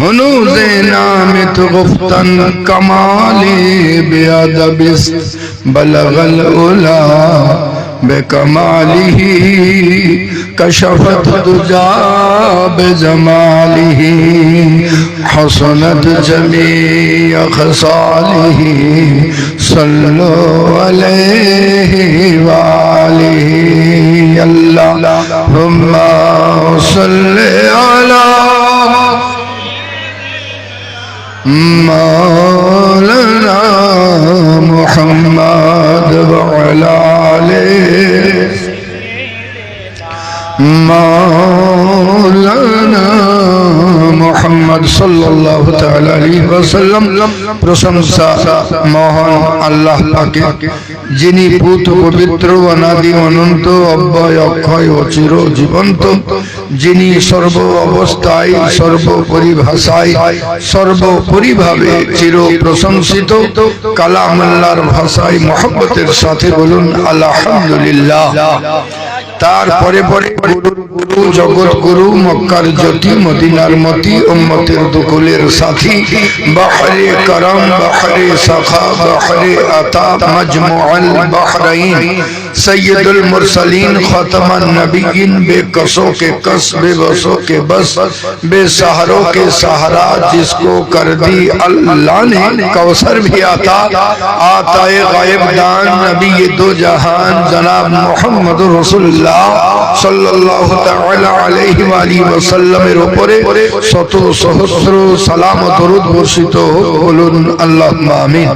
ہنو دینا مت غفتن کمالی بیادبس بلغ العلا بکمالی کشفت دجا بجمالی حسنت جمیع خصالی صلو علیہ وآلہ اللہم صلی علیہ مولانا محمد وعلى آله মাওলানা মোহাম্মদ সাল্লাল্লাহু তাআলা প্রশংসা যিনি পবিত্র অনাদি অনন্ত চির জীবন্ত, যিনি সর্ব অবস্থায় সর্বপরিভাষায় সর্বপরিভাবে চির প্রশংসিত কালামুল্লাহর ভাষায় মহব্বতের সাথে বলুন, আলহামদুলিল্লাহ। তারপরে পরে গুরুর গুরু জগৎ গুরু মক্কার জ্যোতি মদিনার মতি উম্মতের দুকুলের সাথী বাহরে করম বাহরে সখা বাহরে আতা মজমুআল বাহরাইন سید المرسلین ختم النبیین بے قصوں کے قص بے بسوں کے بس بے سہروں کے سہرا جس کو کر دی اللہ نے۔ کوسر بھی آتا آتا غائب دان نبی دو جہان۔ جناب محمد رسول اللہ صلی اللہ تعالی علیہ وآلہ وسلم رو پرے ستو سہسر سلام و درود برشت بولن اللہ آمین۔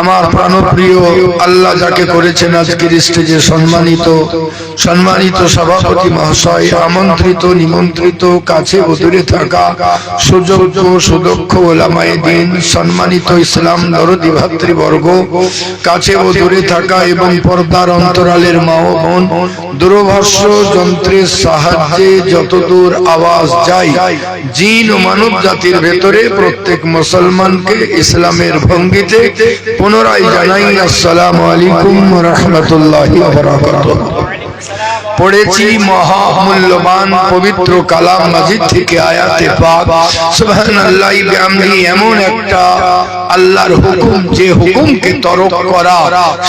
আমার প্রাণপ্রিয় আল্লাহ যাকে করেছেন আজ আজকের স্টেজে সম্মানিত সম্মানিত সভাপতি মহাশয়, আমন্ত্রিত, নিমন্ত্রিত, কাছে থাকা সুযোগ্য, সুদক্ষ ওলামায়ে দিন, সম্মানিত ইসলাম ভাতৃবর্গ, কাছে ও দূরে থাকা এবং পর্দার অন্তরালের বোন যন্ত্রের সাহায্যে যতদূর আওয়াজ যায় জিন ও মানব জাতির ভেতরে প্রত্যেক মুসলমানকে ইসলামের ভঙ্গিতে পুনরায় জানাই, আসসালামু আলাইকুম রহমতুল্লাহি পড়েছি মহামূল্যবান পবিত্র কালাম মাজিদ থেকে আয়াতে পাক। সুবহানাল্লাহি বিহামদিহি এমন একটা আল্লাহর হুকুম যে হুকুমকে তরক করা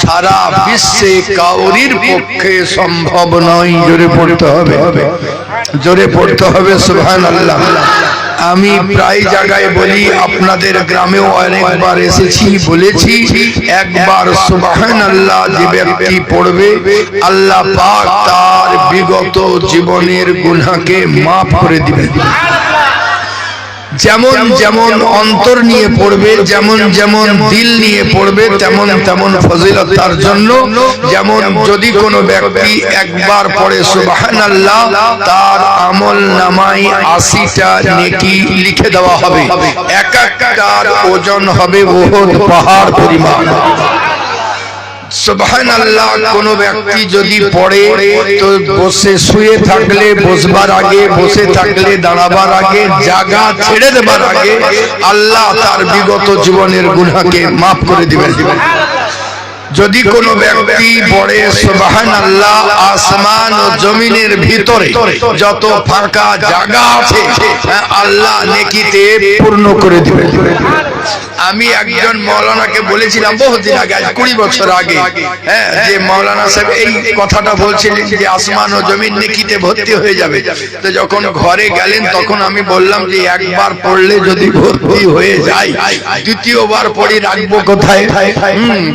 সারা বিশ্বে কাউরির পক্ষে সম্ভব নয়। জোরে পড়তে হবে। জোরে পড়তে হবে সুবহানাল্লাহ। আমি প্রায় জায়গায় বলি আপনাদের গ্রামেও অনেকবার এসেছি বলেছি একবার সুবাহান আল্লাহ যে ব্যক্তি পড়বে আল্লাহ পাক তার বিগত জীবনের গুনাকে মাফ করে দিবে যেমন যেমন অন্তর নিয়ে পড়বে যেমন যেমন দিল নিয়ে পড়বে তেমন তেমন ফজিলত তার জন্য। যেমন যদি কোনো ব্যক্তি একবার পড়ে সুবাহান আল্লাহ তার আমল নামাই আশিটা নেকি লিখে দেওয়া হবে। এক একটার ওজন হবে বহুত পাহাড় পরিমাণ। কোন ব্যক্তি যদি পড়ে তো বসে শুয়ে থাকলে বসবার আগে বসে থাকলে দাঁড়াবার আগে ছেড়ে দেবার আগে আল্লাহ তার বিগত জীবনের মাফ করে দিবেন। যদি কোনো ব্যক্তি পড়ে সুবহান আল্লাহ আসমান ও জমিনের ভিতরে যত ফাঁকা জায়গা আছে হ্যাঁ, আল্লাহ নেকিতে পূর্ণ করে দিবেন। আমি একজন মৌলানাকে বলেছিলাম বহুদিন আগে আজ কুড়ি বছর আগে হ্যাঁ যে মৌলানা সাহেব এই কথাটা বলছিলেন যে আসমান ও জমিন নেকিতে ভর্তি হয়ে যাবে। তো যখন ঘরে গেলেন তখন আমি বললাম যে একবার পড়লে যদি ভর্তি হয়ে যায় দ্বিতীয়বার পড়ি রাখব কোথায়? হুম,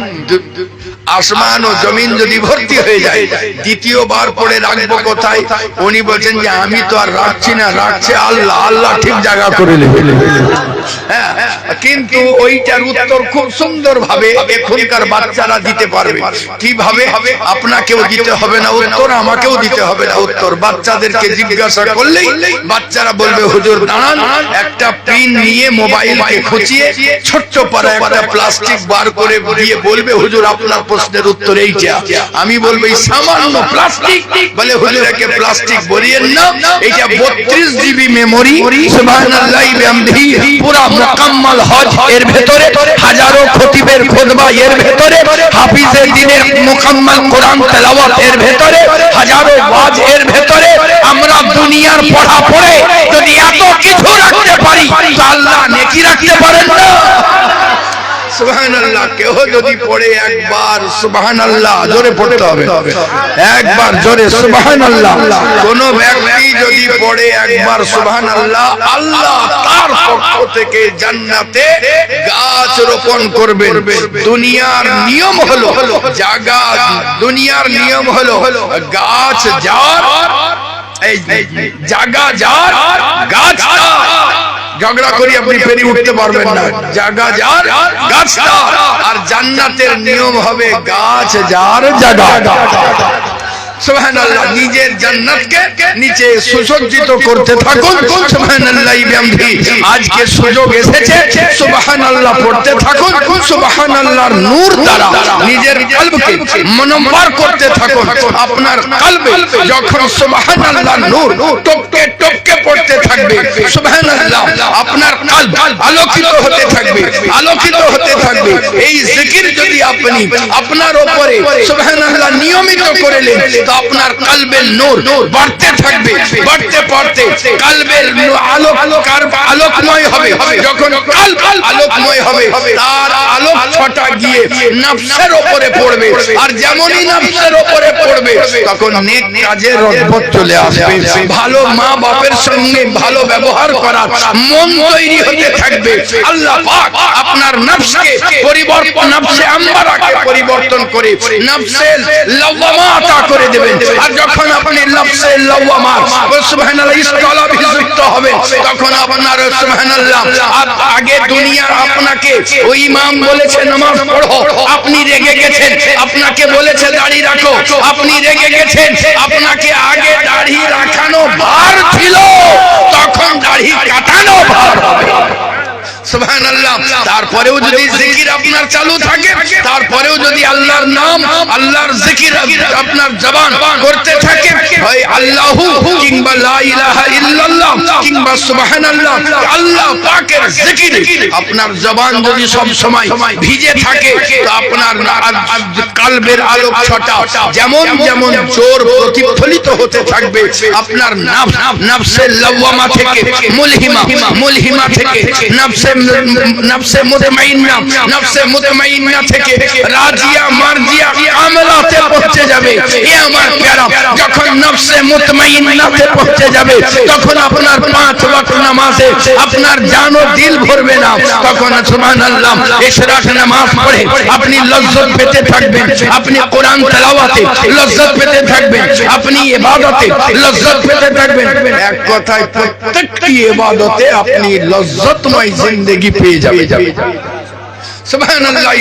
আসমান ও জমিন যদি ভর্তি হয়ে যায়, দ্বিতীয়বার পড়ে রাখব কোথায়? উনি বলছেন যে আমি তো আর রাখছি না, রাখছে আল্লাহ আল্লাহ ঠিক জায়গা করে নেবে। হ্যাঁ কিন্তু ওইটার উত্তর খুব সুন্দর ভাবে এখনকার বাচ্চারা দিতে পারবে। কীভাবে? আপনাকেও দিতে হবে না, উত্তর আমাকেও দিতে হবে না, উত্তর বাচ্চাদেরকে জিজ্ঞাসা করলেই বাচ্চারা বলবে, হুজুর, দাঁড়ান, একটা পিন নিয়ে মোবাইলকে খুঁচিয়ে, ছোট্ট পারা প্লাস্টিক বার করে দিয়ে বলবে, হুজুর, আপনার প্রশ্নের উত্তর এইটা আমি বলব এই সামান্য প্লাস্টিক বলে হুজুর একে প্লাস্টিক বলিয়েন না এটা বত্রিশ জিবি মেমোরি আমরা দুনিয়ার পড়া পড়ে যদি এত কিছু রাখতে পারি বাকি রাখতে পারেন না? কেউ যদি একবার আল্লাহ পড়তে হবে একবার যদি একবার আল্লাহ আল্লাহ গাছ রোপণ দুনিয়ার নিয়ম হলো জাগা, দুনিয়ার নিয়ম হলো গাছ যার জায়গা যার, গাছ। ঝগড়া করি আপনি ফেরি উঠতে পারবেন না। জাগা যার গাছ আর জান্নাতের নিয়ম হবে গাছ যার জায়গা নিজের জান্নাতকে নিচে সুসজ্জিত করতে থাকুন। আজকে সুযোগ এসেছে। সুবহানাল্লাহ, পড়তে থাকুন। সুবহানাল্লাহর নূর দ্বারা নিজের কলবকে মনম্বার করতে থাকুন। আপনার কলবে যখন সুবহানাল্লাহর নূর টপকে টপকে পড়তে থাকবে। সুবহানাল্লাহ, আপনার কলব আলোকিত হতে থাকবে। আলোকিত হতে থাকবে। এই জিকির যদি আপনি আপনার উপরে সুবহানাল্লাহ নিয়মিত করে নেন আপনার কলবের নূর বাড়তে থাকবে, বাড়তে বাড়তে কলবের আলোক, আলোকময় হবে। যখন কলব আলোকময় হবে, তার আলোক ছটা গিয়ে নফসের উপরে পড়বে। আর যেমনই নফসের উপরে পড়বে, তখন নেক কাজের রহমত চলে আসবে। ভালো মা বাপের সঙ্গে ভালো ব্যবহার করার মন তৈরি হতে থাকবে। আল্লাহ পাক আপনার নফসকে পরিবর্তন, নফসে আম্বারাকে পরিবর্তন করে নফসে লাওয়ামা আতা করে দেবেন। আর যখন আপনি নফসে লাওয়ামা সুবহানাল্লাহ ইসলামে যুক্ত হবে। তখন আপনার সুবহানাল্লাহ আগে দুনিয়া আপনাকে ওই ইমাম বলেছে নামাজ পড়ো। আপনি রেগে গেছেন। আপনাকে বলেছে দাড়ি রাখো। আপনি রেগে গেছেন। আপনাকে আগে দাড়ি রাখানো ভার ছিল। তখন দাড়ি কাটানো ভার হবে। সুবহানাল্লাহ তারপরেও যদি জিকির আপনার চালু থাকে তারপরেও যদি আল্লাহর নাম আল্লাহর জিকির আপনার জবান করতে থাকে হয় আল্লাহু কিংবা লা ইলাহা ইল্লাল্লাহ কিংবা সুবহানাল্লাহ। আল্লাহ পাকের জিকির আপনার জবান যদি সব সময় ভিজে থাকে তো আপনার কালবের আলোক ছটা যেমন যেমন জোর প্রতিফলিত হতে থাকবে আপনার নাফস নাফসে লাওয়ামা থেকে মুলহিমা মুলহিমা থেকে নাফসে নফসে মুতমাইন্না নফসে মুতমাইন্না থেকে রাজিয়া মারজিয়া আমলাতে পৌঁছে যাবে। এ আমার প্যারা, যখন নফসে মুতমাইন্নাতে পৌঁছে যাবে, তখন আপনার পাঁচ ওয়াক্ত নামাজে আপনার জান ও দিল ভরবে না। তখন সুবহানাল্লাহ ইশরাক নামাজ পড়ে আপনি লজ্জত পেতে থাকবেন। আপনি কোরআন তেলাওয়াতে লজ্জত পেতে থাকবেন। আপনি ইবাদতে লজ্জত পেতে থাকবেন। এক কথায় প্রত্যেকটি ইবাদতে আপনি লজ্জতময় জিন্দেগি পেয়ে যাবে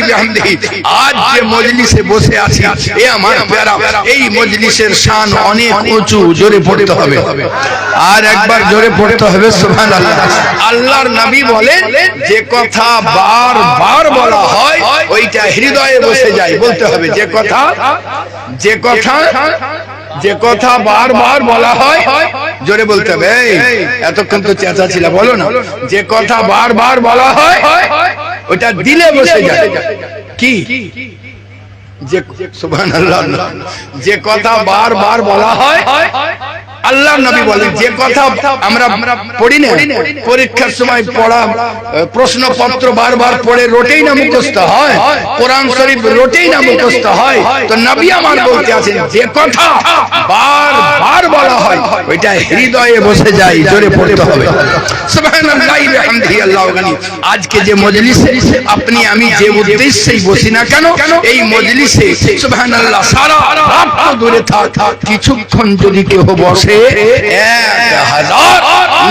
বিহামদিহি আজ যে মজলিসে বসে আছি এ আমার প্যারা এই মজলিসের শান অনেক উঁচু জোরে পড়তে হবে। আর একবার জোরে পড়তে হবে সুবহানাল্লাহ। আল্লাহর নবী বলেন যে কথা বার বার বলা হয় ওইটা হৃদয়ে বসে যায় বলতে হবে যে কথা যে কথা যে কথা বারবার বলা হয়, জোরে বলতে হবে। এতক্ষণ তো চেঁচা ছিল বলো না। যে কথা বারবার বলা হয়, ওটা দিলে বসে যায় কি? যে যে কথা বারবার বলা হয় আল্লাহ নবী বলেন, যে কথা আমরা পড়ি না, পরীক্ষার সময় পড়া প্রশ্নপত্র বারবার পড়ে রোটেই না মুখস্থ হয়, কোরআন শরীফ রোটেই না মুখস্থ হয়, তো নবী আমার বলতে আছেন, যে কথা বারবার বলা হয়, ওইটা হৃদয়ে বসে যায়, জোরে পড়তে হবে। আজকে যে মজলিসে আপনি, আমি যে উদ্দেশ্যেই বসি না কেন, এই মজলিসে সুবহানাল্লাহ, সারা রাত তো দূরে থাক। কিছুক্ষণ যদি কেউ বসে, এক হাজার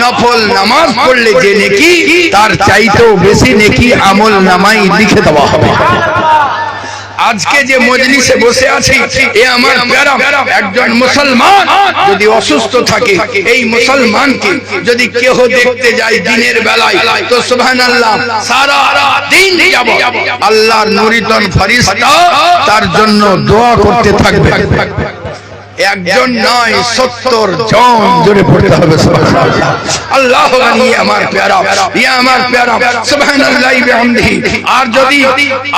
নফল নামাজ পড়লে যে নেকি, তার চাইতেও বেশি নেকি আমল নামাই লিখে দেওয়া হবে। আজকে যে মজলিসে বসে আছি, এ আমার প্যারা একজন মুসলমান যদি অসুস্থ থাকে, এই মুসলমানকে যদি কেহ দেখতে যায় দিনের বেলায়, তো সুবহানাল্লাহ, সারা দিন যাব আল্লাহর নুরিতন ফরিস্তা তার জন্য দোয়া করতে থাকবে। একজন নয় সত্তর জন। জোরে পড়তে হবে আল্লাহ আমার প্যারা ইয়া আমার প্যারা সুবহানাল্লাহ বিহামদিহি। আর যদি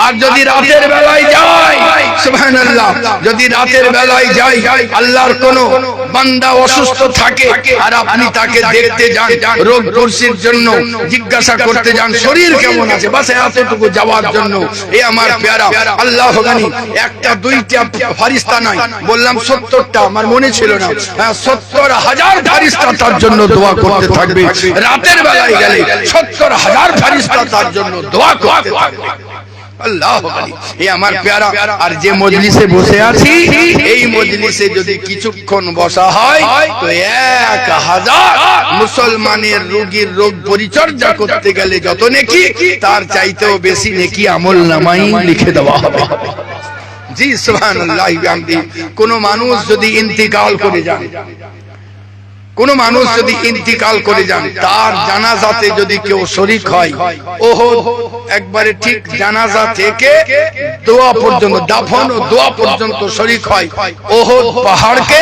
আর যদি রাতের বেলায় যায় সুবহানাল্লাহ যদি রাতের বেলায় যায় আল্লাহর কোন বান্দা অসুস্থ থাকে আর আপনি তাকে দেখতে যান রোগ কুরসির জন্য জিজ্ঞাসা করতে যান শরীর কেমন আছে? বাস এতটুকু যাওয়ার জন্য। এ আমার প্যারা। আল্লাহ একটা দুইটা ফারিস্তা নাই। বললাম সত্তরটা আমার মনে ছিল না। হ্যাঁ সত্তর হাজার ফারিস্তা তার জন্য দোয়া করতে থাকবে। রাতের বেলায় গেলে সত্তর হাজার ফারিস্তা তার জন্য দোয়া করতে থাকবে। আর যে মজলিসে বসে আছি, এই মজলিসে যদি কিছুক্ষণ বসা হয়, তো এক হাজার মুসলমানের রোগীর রোগ পরিচর্যা করতে গেলে যত নেকি, তার চাইতেও বেশি নেকি আমল নামাই লিখে দেওয়া হবে। জি, সুবহানাল্লাহ কোন মানুষ যদি ইন্তিকাল করে যান, কোন মানুষ যদি ইন্তিকাল করে যান, তার জানাজাতে যদি কেউ শরিক হয়, ওহো, একবারে ঠিক জানাজা থেকে দোয়া পর্যন্ত, দাফন ও দোয়া পর্যন্ত শরিক হয়, ওহো, পাহাড়কে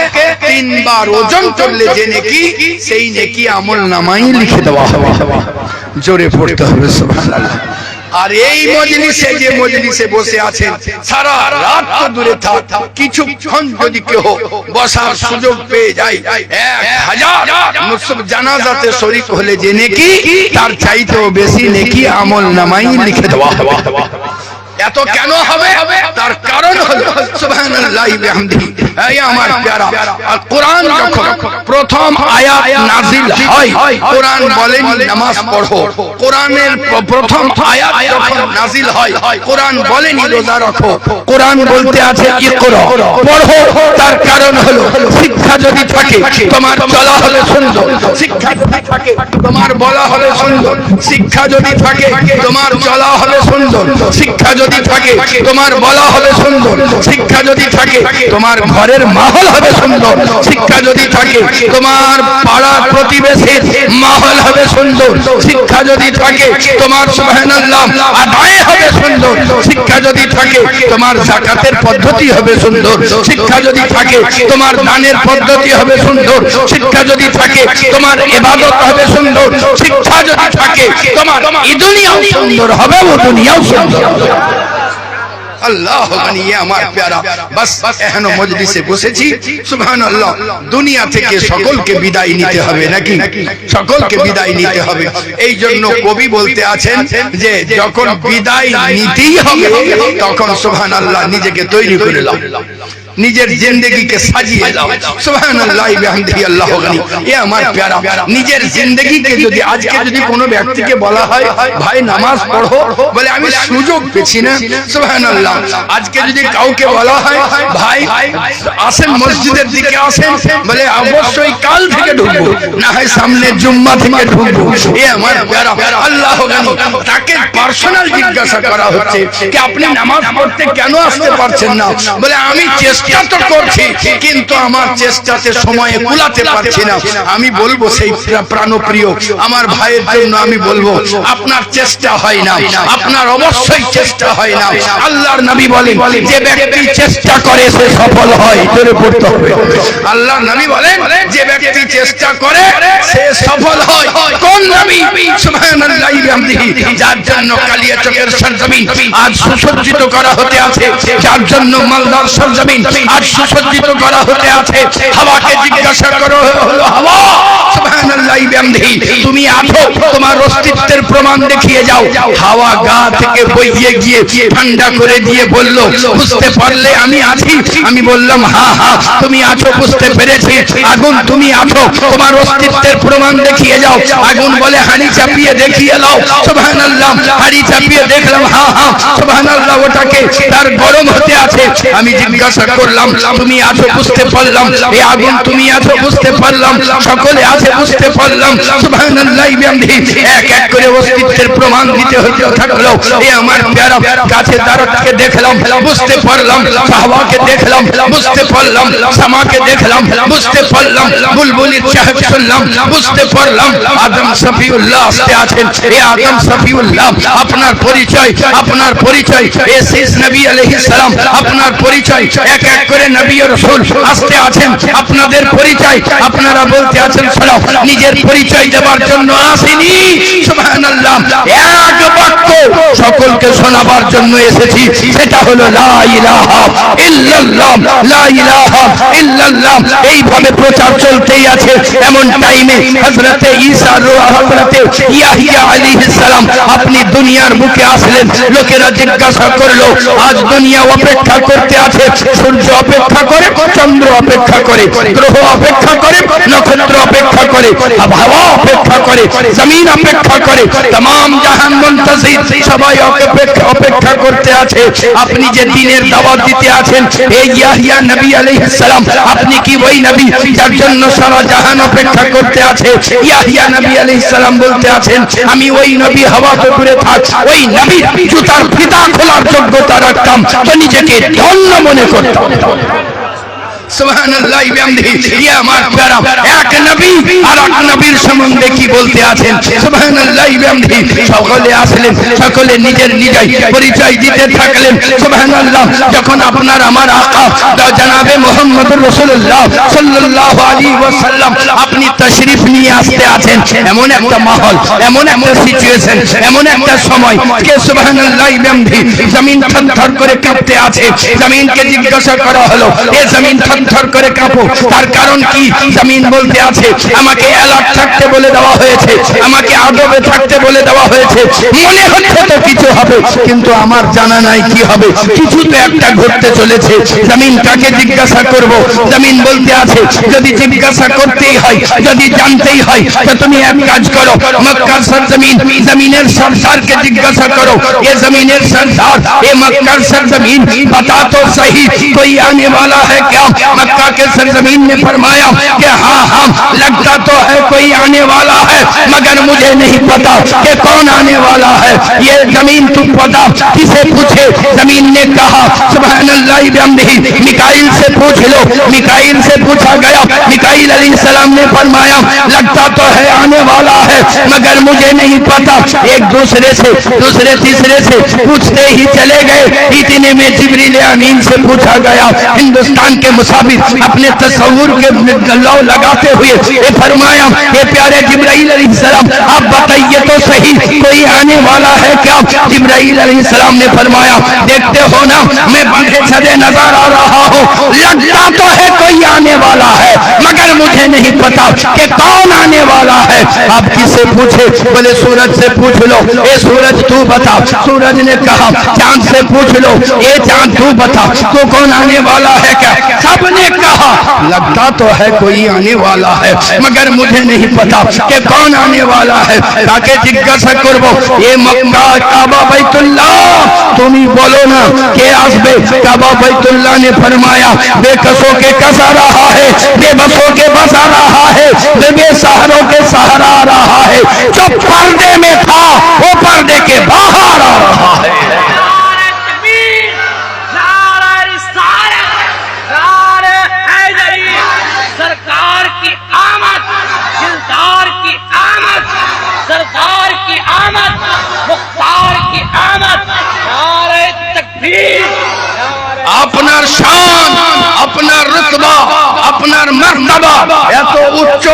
তিনবার ওজন করলে যে নেকি, সেই নেকি আমল নামাই লিখে দেওয়া হবে। জোরে পড়তে হবে, সুবহানাল্লাহ। আর এই মজলিসে যে মজলিসে বসে আছেন সারা রাত তো দূরে থাক কিছুক্ষণ যদি কেহ বসার সুযোগ পেয়ে যায় এক হাজার জানাজাতে শরীক হলে যে নেকি তার চাইতেও বেশি নেকি আমল নামাই লিখে দেওয়া হবে। এত কেন হবে? তার কারণ হলো আমার প্যারা আর কোরআন যখন প্রথম আয়াত নাজিল হয়। কোরআন বলেন নামাজ পড়ো। কোরআনের প্রথম আয়াত যখন নাজিল হয়। কোরআন বলেন রোজা রাখো কোরআন বলতে আছে ইকরা পড়ো। তার কারণ হলো শিক্ষা যদি থাকে তোমার চলা হবে সুন্দর। শিক্ষা যদি থাকে তোমার বলা হবে সুন্দর। শিক্ষা যদি থাকে তোমার চলা হবে সুন্দর। শিক্ষা যদি থাকে, তোমার বলা হবে সুন্দর। শিক্ষা যদি থাকে, তোমার ঘরের মাহল হবে সুন্দর। শিক্ষা যদি থাকে, তোমার পাড়ার প্রতিবেশীর মাহল হবে সুন্দর। শিক্ষা যদি থাকে, তোমার সুবহানাল্লাহ আদায় হবে সুন্দর। শিক্ষা যদি থাকে, তোমার জাকাতের পদ্ধতি হবে সুন্দর। শিক্ষা যদি থাকে, তোমার দানের পদ্ধতি হবে সুন্দর। শিক্ষা যদি থাকে, তোমার ইবাদত হবে সুন্দর। শিক্ষা যদি থাকে, তোমার এই সুন্দর হবে, ও দুনিয়াও সুন্দর। হবে। আল্লাহ বানিয়ে আমার প্যারা। বাস এখনও মজলিসে বসেছি। সুবহানাল্লাহ। দুনিয়া থেকে সকলকে বিদায় নিতে হবে নাকি? সকলকে বিদায় নিতে হবে। এই জন্য কবি বলতে আছেন যে যখন বিদায় নিতেই হবে তখন সুবহানাল্লাহ নিজেকে তৈরি করে নাও নিজের জিন্দগিকে সাজিয়ে দাও সুবহানাল্লাহ বিহামদিহি আল্লাহ গানি। এ আমার প্যারা। নিজের জিন্দগিকে যদি আজকে যদি কোনো ব্যক্তিকে বলা হয় ভাই নামাজ পড়ো বলে আমি সুযোগ পেছি না। সুবহানাল্লাহ। আজকে যদি কাউকে বলা হয় ভাই আসেন মসজিদের দিকে আসেন বলে অবশ্যই কাল থেকে ঢুকবো। না হয় সামনে জুম্মা থেকে ঢুকবো। এ আমার প্যারা। আল্লাহ গানি তাকে পার্সোনাল জিজ্ঞাসা করা হচ্ছে কি আপনি নামাজ পড়তে কেন আসতে পারছেন না? বলে আমি চেষ্টা তো করছি, কিন্তু আমার চেষ্টাতে সময়ে কুলাতে পারছি না। আমি বলব সেই প্রাণপ্রিয়, আমার ভাইয়ের জন্য আমি বলব, আপনার চেষ্টা হয় না, আপনার অবশ্যই চেষ্টা হয় না। আল্লাহর নবী বলেন, যে ব্যক্তি চেষ্টা করে, সে সফল হয়। জোরে পড়তে হবে। আল্লাহর নবী বলেন, যে ব্যক্তি চেষ্টা করে, সে সফল হয়। কোন নবী? সুবহানাল্লাহি বিহামদিহি, যার জন্য কালিয়া চকের সরজমিন আজ সুসজ্জিত করা হতে আছে, যার জন্য মালদার সরজমিন আজ সুসজ্জিত করা হতে আছে। হাওয়াকে জিজ্ঞাসা করো হলো হাওয়া। তুমি আছো। তোমার অস্তিত্বের প্রমাণ দেখিয়ে যাও। হাওয়া গা থেকে বইয়ে গিয়ে ঠান্ডা করে দিয়ে বলল, বুঝতে পারলে আমি আছি। আমি বললাম হ্যাঁ হ্যাঁ তুমি আছো, বুঝতে পেরেছি। আগুন, তুমি আছো। তোমার অস্তিত্বের প্রমাণ দেখিয়ে যাও। আগুন বলে হাড়ি চাপিয়ে দেখিয়ে দাও। সুবহানাল্লাহ, হাড়ি চাপিয়ে দেখলাম হ্যাঁ হ্যাঁ সুবহানাল্লাহ, ওটাকে তার গরম হতে আছে। আমি জিজ্ঞাসা করলাম, তুমি আছো বুঝতে পারলাম এই আগুন তুমি আছো বুঝতে পারলাম, সকলে আছে বুঝতে পারলাম, সুবহানাল্লাহ, বিহামদিহি, এক এক করে অস্তিত্বের প্রমাণ দিতে হতে থাকল, এ আমার প্যারা, কাছে দারতকে দেখলাম, বুঝতে পারলাম, সাহাবাকে দেখলাম, বুঝতে পারলাম, সামাকে দেখলাম, বুঝতে পারলাম বুলবুলি সাহেব শুনলাম, বুঝতে পারলাম, আদম শফিউল্লাহ আসতে আছেন, এ আদম সফিউল্লাহ আপনার পরিচয় আপনার পরিচয়, এ শেষ নবী আলাইহিস সালাম, আপনার পরিচয় এক এক করে নবী ও রাসূল আসতে আছেন। আপনাদের পরিচয় আপনারা বলতে আছেন, শোনো, নিজের পরিচয় দেওয়ার জন্য আসেনি। সুবহানাল্লাহ। এক বাক্য সকলকে শোনাবার জন্য এসেছি। সেটা হলো, লা ইলাহা ইল্লাল্লাহ, লা ইলাহা ইল্লাল্লাহ। এইভাবে প্রচার চলতেই আছে এমন টাইমে হযরতে ঈসা হযরতে ইয়াহিয়া আলাইহিস সালাম আপনি দুনিয়ার বুকে আসলেন। লোকেরা জিজ্ঞাসা করল, আজ দুনিয়া অপেক্ষা করতে আছে, সূর্য অপেক্ষা করে চন্দ্র অপেক্ষা করে গ্রহ অপেক্ষা করে নক্ষত্র অপেক্ষা করে হাওয়া অপেক্ষা করে জমিন অপেক্ষা করে तमाम জাহান মুনতাজির সবাই অপেক্ষা অপেক্ষা করতে আছে আপনি যে দিনের দাওয়াত দিতে আছেন এই ইয়াহিয়া নবী আলাইহিস সালাম আপনি কি ওই নবী যার জন্য সারা জাহান অপেক্ষা করতে আছে ইয়াহিয়া নবী আলাইহিস সালাম বলতে আছেন আমি ওই নবী হাওয়া তো দূরে থাক ওই নবী জুতার ফিতা খোলার যোগ্যতা রাখতাম তো নিজেকে ধন্য মনে করতাম Come on, come on. আপনি তাশরীফ নিয়ে আসতে আছেন। এমন একটা মাহল, এমন একটা সিচুয়েশন এমন একটা সময় কে জমিন করে কাঁপতে আছে। জমিনকে জিজ্ঞাসা করা হলো, এ জমিন থরথর করে কাঁপো তার কারণ কি? জামিন বলতে আছে, আমাকে অ্যালার্ট থাকতে বলে দেওয়া হয়েছে, আমাকে আদবে থাকতে বলে দেওয়া হয়েছে। মনে হচ্ছে তো কিছু হবে, কিন্তু আমার জানা নাই কি হবে। কিছু তো একটা ঘটতে চলেছে। জামিন কাকে জিজ্ঞাসা করব? জামিন বলতে আছে, যদি জিজ্ঞাসা করতেই হয়, যদি জানতেই হয়, তো তুমি এক কাজ করো, মক্কার সরজমিন, জমিনের সরদারকে জিজ্ঞাসা করো, এ জমিনের সরদার, এ মক্কার সরজমিন बता तो সহি কোই আনে वाला है क्या مکہ کے سرزمین نے فرمایا کہ ہاں ہاں لگتا تو ہے کوئی آنے والا ہے، مگر مجھے نہیں پتا کہ کون آنے والا ہے۔ یہ زمین تو پتا کسے پوچھے؟ زمین نے کہا، سبحان اللہ بحمدہ مکائل سے پوچھ لو۔ مکائل سے پوچھا گیا۔ مکائل علیہ السلام نے فرمایا، لگتا تو ہے آنے والا ہے، مگر مجھے نہیں پتا۔ ایک دوسرے سے، دوسرے، تیسرے سے پوچھتے ہی چلے گئے۔ اتنے میں جبریل امین سے پوچھا گیا، ہندوستان کے مسلمان ثابت اپنے تصور کے لو لگاتے ہوئے یہ فرمایا کہ پیارے جبرائیل علیہ السلام، آپ بتائیے تو صحیح، کوئی آنے والا ہے کیا؟ جبرائیل علیہ السلام نے فرمایا، دیکھتے ہو نا، میں بڑھے چھدے نظر آ رہا ہوں۔ لگتا تو ہے کوئی آنے والا ہے، مگر مجھے نہیں پتا کہ کون آنے والا ہے۔ آپ کسے پوچھے بلے سورج سے پوچھ لو۔ اے سورج، تو بتا۔ سورج نے کہا، چاند سے پوچھ لو۔ اے چاند، تو بتا۔ تو کون آنے والا ہے کیا؟ سب نے کہا، لگتا تو ہے کوئی آنے والا ہے، مگر مجھے نہیں پتا کہ کون آنے والا ہے۔ تاکہ جگہ سے قربو یہ مکہ کعبہ بیت اللہ تم ہی بولو نا کہ آس بے کعبہ بیت اللہ نے فرمایا، بے کسوں کے قص آ رہا ہے، بے بسوں کے بس آ رہا ہے، بے بے سہروں کے سہرا آ رہا ہے۔ جو پردے میں تھا، وہ پردے کے باہر آ رہا ہے۔ আপনার শান আপনার রুতবা আপনার মর্তবা। এত উচ্চ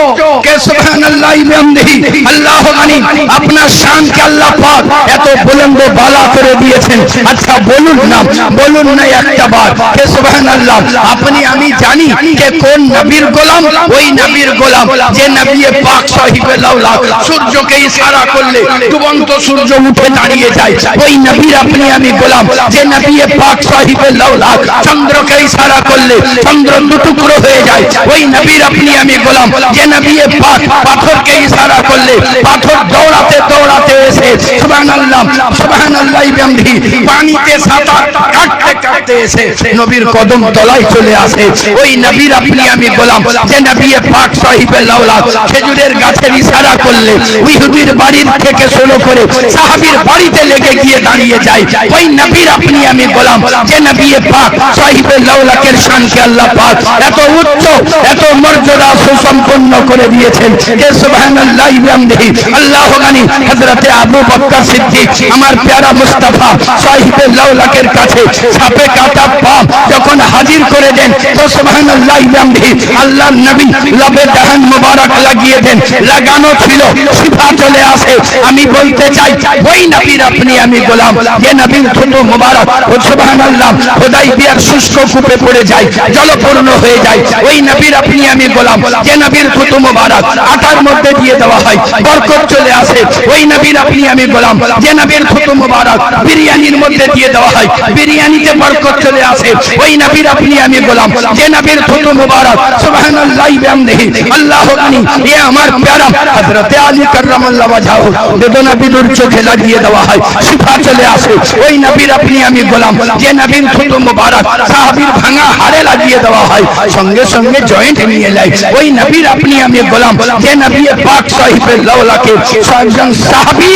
কে সুবহানাল্লাহ বিহামদিহি আল্লাহ গানি, আপনার শান কে আল্লাহ পাক এত বুলন্দ বালা করে দিয়েছেন। আচ্ছা বলুন না বলুন না একটা বার। কে সুবহানাল্লাহ, আপনি, আমি জানি কে কোন নবীর গোলাম, ওই নবীর গোলাম, যে নবী পাক সাহিবে লাউলা সূর্যকে ইশারা করলে ডুবন্ত সূর্য উঠে দাঁড়িয়ে যায়। ওই নবীর আপনি, আমি গোলাম, যে নবী পাক সাহিবে লাউলা চন্দ্রকে ইশারা করলে চন্দ্র দুটুকরো হয়ে যায়। ওই নবীর আপনি আমি গোলাম। যে নবী পাক, পাথরকে ইশারা করলে, পাথর দৌড়াতে দৌড়াতে এসে সুবহানাল্লাহ, সুবহানাল্লাহি বিহামদিহি পানিতে সাঁতার কাটতে কাটতে এসে নবীর কদম তলায় চলে আসে। ওই নবীর আপনি আমি গোলাম। যে নবী পাক সাহিবে লাউলা খেজুরের গাছের ইশারা করলে, ইহুদির বাড়ির থেকে শুরু করে সাহাবীর বাড়িতে লেগে গিয়ে দাঁড়িয়ে যায়। ওই নবীর আপনি আমি গোলাম। যে নবী পাক সাহিবে লাউলাকের শানকে আল্লাহ পাক এত উচ্চ এত মর্যাদা সুসম্পন্ন করে দিয়েছেন। যে সুবহানাল্লাহি বিহামদিহি আল্লাহ গানি, হযরতে আবু বকর সিদ্দিক, আমার প্যারা মুস্তাফা, সাহিবে লাউলাকের কাছে সাপে কাটা পাপ যখন হাজির করে দেন, তো সুবহানাল্লাহি বিহামদিহি আল্লাহর নবী লবে দাহান মুবারক লাগিয়ে দেন। লাগানো ছিল, শিফা চলে আসে। আমি বলতে চাই, ওই নবীর আপনি, আমি গোলাম। যে নবীর ছোট মুবারক, ও সুবহানাল্লাহ, খোদাই বিয়ার শুষ্ক কূপে পড়ে যায়, জলপূর্ণ হয়ে যায়। ওই নবীর আপনি আমি গোলাম। যে নবীর ছোট মুবারক আটার মধ্যে দিয়ে দেওয়া হয়, বরকত চলে আসে। ওই নবীর আপনি আমি গোলাম। যে নবীর ছোট মুবারক বিরিয়ানির মধ্যে দিয়ে দেওয়া হয়, বিরিয়ানিতে বরকত চলে আসে। ওই নবীর আপনি আমি গোলাম। যে নবীর ছোট মুবারক, সুবহানাল্লাহি, বিহামদিহি, আল্লাহ গানি এ আমার প্যারা, হযরতে আলী কাররামাল্লাহ ওয়াজহাহু বেদনা বিদুর চোখে লাগিয়ে দেওয়া হয়, শিফা চলে আসে। ওই নবীর আপনি আমি গোলাম। যে নবীর ছোট মুবারক, সাহাবীর ভাঙা হাড়ে লাগিয়ে দেওয়া হয়। সঙ্গে সঙ্গে জয়েন্ট নিয়ে যায় ওই নবীর আপনি আমি গোলাম যে নবী পাক সাহিবের লাউলাকে একজন সাহাবী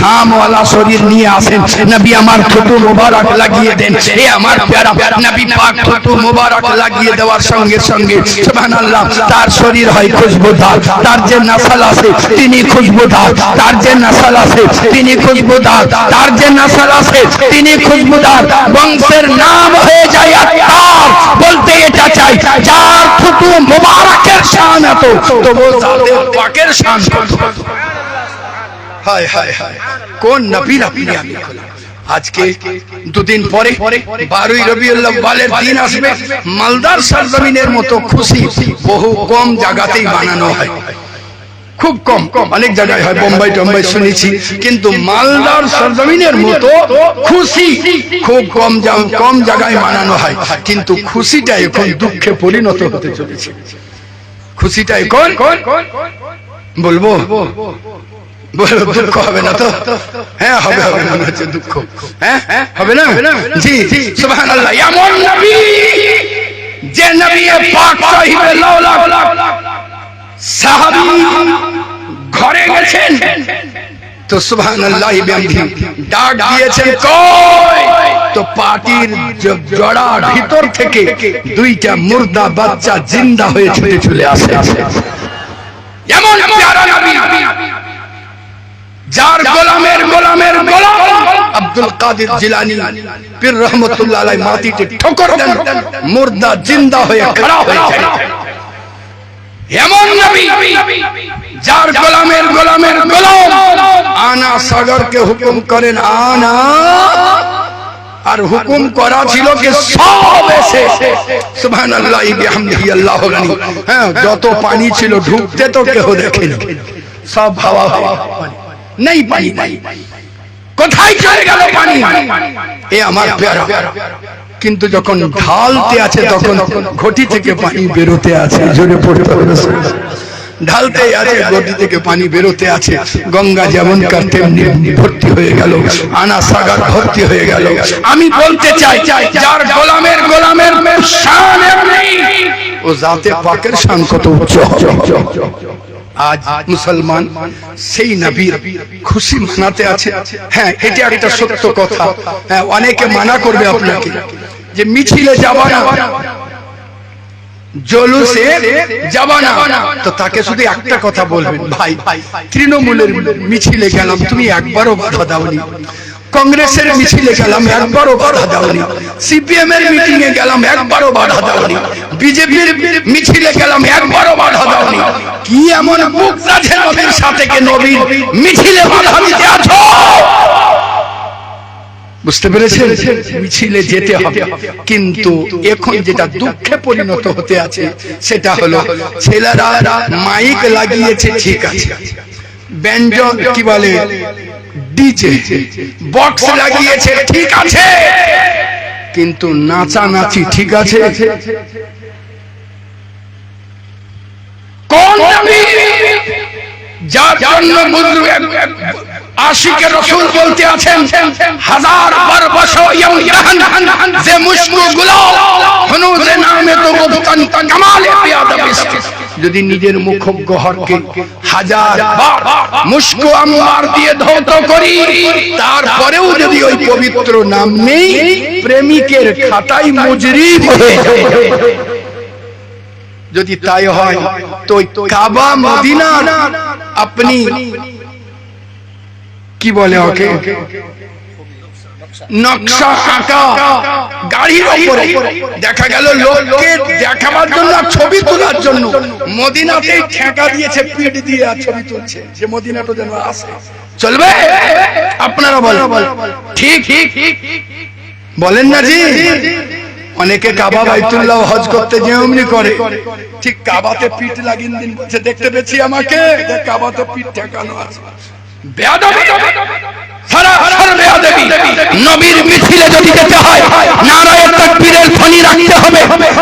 ঘামওয়ালা শরীর নিয়ে আসেন নবী আমার ছোট মুবারক লাগিয়ে দেন এ আমার প্যারা নবী পাক ছোট মুবারক লাগিয়ে দেওয়ার সঙ্গে সঙ্গে সুবহানাল্লাহ তার শরীর হয় খুশবুদার তার যে নাসাল আছে তিনি খুশবুদার তার যে নাসাল আছে তিনি খুশবুদার তার যে নাসাল আছে তিনি খুশবুদার বংশের নাম হয়ে যায় আত্মার বলতে এটা চাই যার ছোট মোবারকের শান এত তবু জাতে পাকের শান হায় হায় হায়, কোন নবীর আপনি আমি আজকে দুদিন পরে বারোই রবিউল্লাহ বালের দিন আসবে, মালদার সরজমিনের মতো খুশি বহু কম জায়গাতেই বানানো হয়। খুব কম। অনেক জায়গায় হয় বোম্বাই টম্বাই শুনেছি। কিন্তু মালদার সরজমিনের মতো খুশি খুব কম কম জায়গায় মানানো হয়। কিন্তু খুশিটা এখন দুঃখে পরিণত হতে চলেছে। খুশিটা এখন বলব? বলো দুঃখ হবে না তো? হ্যাঁ হবে হবে দুঃখ। হ্যাঁ হবে না? যে নবী পাক ঘরে গেছেন। তো দিয়েছেন তো পাটির জ- জড়ার ভিতর থেকে দুইটা মুর্দা বাচ্চা জিন্দা হয়ে ছুটে চলে আসে। এমন যার গোলামের গোলামের গোলাম আব্দুল কাদের জিলানি, পীর রহমতুল্লাহ মাটিতে ঠোকর মুর্দা জিন্দা হয়ে খড়া হয়ে যায়। এমন নবী যার গোলামের গোলামের গোলাম। আনা সাগরকে হুকুম করেন আনা। আর হুকুম করা ছিল কি সব এসে। সুবহানাল্লাহ বিহামদিহি আল্লাহু গানি। হ্যাঁ যত পানি ছিল ঢুকতে তো কেউ দেখেনি। সব হাওয়া হাওয়া নেই পানি। নাই কোথায় চলে গেল পানি? এ আমার প্যারা। কিন্তু যখন ঢালতে আছে তখন ঘটি থেকে পানি বেরোতে আছে। জোরে পড়তে হবে ঢালতে আছে গদি থেকে পানি বেরোতে আছে। গঙ্গা যেমন কার তেমনি ভর্তি হয়ে গেল। আনা সাগর ভর্তি হয়ে গেল। আমি বলতে চাই যার গোলামের গোলামের শান ও জাতে পাকের শান কত উচ্চ আজ মুসলমান সেই নবীর খুশি মানাতে আছে। হ্যাঁ এটা একটা সত্য কথা। হ্যাঁ অনেকে মানা করবে আপনাকে। যে মিছিলে যাবা না, জলুসে যাবা না, তো তাকে শুধু একটা কথা বলবেন, ভাই, তৃণমূলের মিছিলে গেলাম, তুমি একবারও বাধা দাওনি। কংগ্রেসের মিছিলে গেলাম, একবারও বাধা দাওনি। সিপিএম এর মিটিং এ গেলাম, একবারও বাধা দাওনি। বিজেপির মিছিলে গেলাম, একবারও বাধা দাওনি। কি এমন বুক আছে নবীর সাথে কে নবীর মিছিলে বাধা দিতে আছো? বুঝতে পেরেছেন? মিছিলে যেতে হবে। কিন্তু এখন যেটা দুঃখে পরিণত হতে আছে, সেটা হলো ছেলেরা মাইক লাগিয়েছে, ঠিক আছে। ব্যঞ্জন কি বলে? ডিজে। বক্স লাগিয়েছে, ঠিক আছে। কিন্তু নাচা নাচি ঠিক আছে। কোন? যার জন্য আশিকে রসুল বলতে আছেন, হাজার বার যে মুশকু নামে তো কামালে যদি নিজের মুখ গহরকে হাজার বার আম্বার দিয়ে ধৌত করি, তারপরেও যদি ওই পবিত্র নাম নেই, প্রেমিকের খাতায় মুজরিম হয়ে যদি তাই হয়, তো কাবা মদিনা আপনি কি বলে ওকে? নকশা আঁকা গাড়ির উপরে দেখা গেল লোককে দেখাবার জন্য আর ছবি তোলার জন্য। মদিনাতে ঠেকা দিয়েছে পিঠ দিয়ে আর ছবি তুলছে। যে মদিনাটা যেন আসে। চলবে? আপনারা বলেন ঠিক ঠিক। বলেন না জি। অনেকে কাবা বাইতুল্লাহ হজ করতে যে অমনি করে। ঠিক কাবাতে পিঠ লাগিন দিন বলছে দেখতে পেয়েছি আমাকে। কাবাতে পিঠ ঠেকানো আছে। নবীর মিছিলে যদি যেতে হয় নারায়ে তাকবীরের ধ্বনি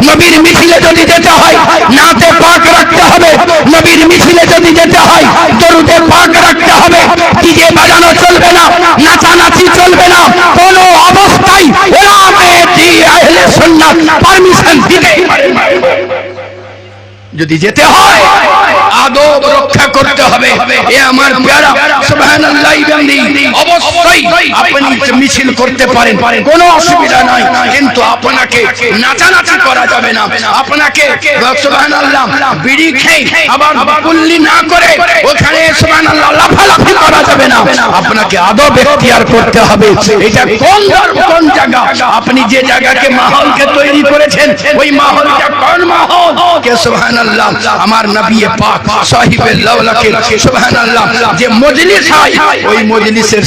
নবীর মিছিলে যদি যেতে হয়, নাতে পাক রাখতে হবে। নবীর মিছিলে যদি যেতে হয়, দরুদে পাক রাখতে হবে। ডিজে বাজানো চলবে না, নাচানাচি চলবে না। কোন অবস্থায় আহলে সুন্নাত পারমিশন দিতে পারে। যদি যেতে হয়, আদব রক্ষা করতে হবে। এ আমার প্যারা, সুবহানাল্লাহ বিহামদি অবশ্যই আপনি মিছিল করতে পারেন, কোনো অসুবিধা নাই। কিন্তু আপনাকে নাচানাচি করা যাবে না। আপনাকে সুবহানাল্লাহ, বিড়ি খেয়ে আবার কুল্লি না করে ওখানে সুবহানাল্লাহ, লাফালাফি করা যাবে না। আপনাকে আদব এখতিয়ার করতে হবে। এটা কোন ধর্ম, কোন জায়গা? আপনি যে জায়গাকে মাহলকে তৈরি করেছেন, ওই মাহলটা কোন মাহল? কে সুবহানাল্লাহ আমার নবী পাক সাহিবে লাউলাকে সুবহানাল্লাহ যে মজলিস হয় ওই মজলিসের